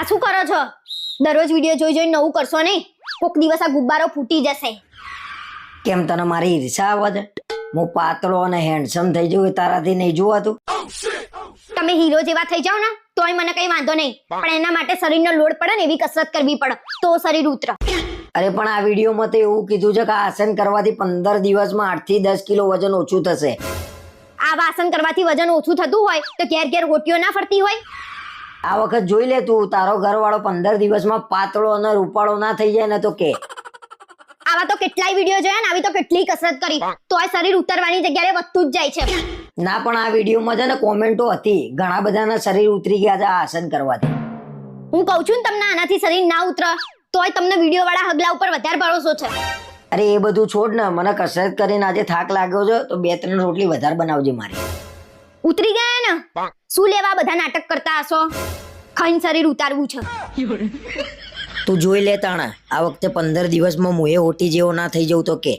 આ શું કરો છો? દરરોજ વીડિયો જોઈ જોઈ નવું કરશો નહીં? કોક દિવસ આ ગુબ્બારો ફૂટી જશે. કેમ તને મારી ઈર્ષા આવે છે હું પાતળો અને હેન્ડસમ થઈ જવું તારાથી નહીં જોવાતું. તમે હીરો જેવા થઈ જાઓ ને તોય મને કઈ વાંધો નહીં. પણ એના માટે શરીરનો લોડ પડે ને એવી કસરત કરવી પડે. તો શરીર ઉતર. અરે પણ આ વિડીયોમાં તો એવું કીધું છે કે આસન કરવાથી પંદર દિવસમાં આઠથી દસ કિલો વજન ઓછું થશે. આ આસન કરવાથી વજન ઓછું થતું હોય તો ઘેર ઘેર ગોટીઓ ના ફરતી હોય. આ વખત જોઈ લે તું તારો ઘરવાળો પંદર દિવસમાં પાતળો અને રૂપાળો ના થઈ જાય ને તો કે. આવા તો કેટલાય વીડિયો જોયા ને આવી તો કેટલી કસરત કરી. તો આ શરીર ઉતરવાની જગ્યાએ વધતું જ જાય છે. ના પણ આ વિડીયોમાં છે ને કોમેન્ટો હતી. ઘણા બધાના શરીર ઉતરી ગયા છે આ આસન કરવાથી. હું કહું છું ને તમને આનાથી શરીર ના ઉતરે તોય તમને વીડિયો વાળા હગલા ઉપર વધારે ભરોસો છે. અરે એ બધું છોડ ને મને કસરત કરીને આજે થાક લાગ્યો છે તો બે ત્રણ રોટલી વધારે બનાવજે મારી. ઉતરી ગયા ને? શું લેવા બધા નાટક કરતા હશો? ખાઈને શરીર ઉતારવું છે. તું જોઈ લે તાણા આ વખતે પંદર દિવસમાં મુએ ઓટી જેવો ના થઈ જવું તો કે.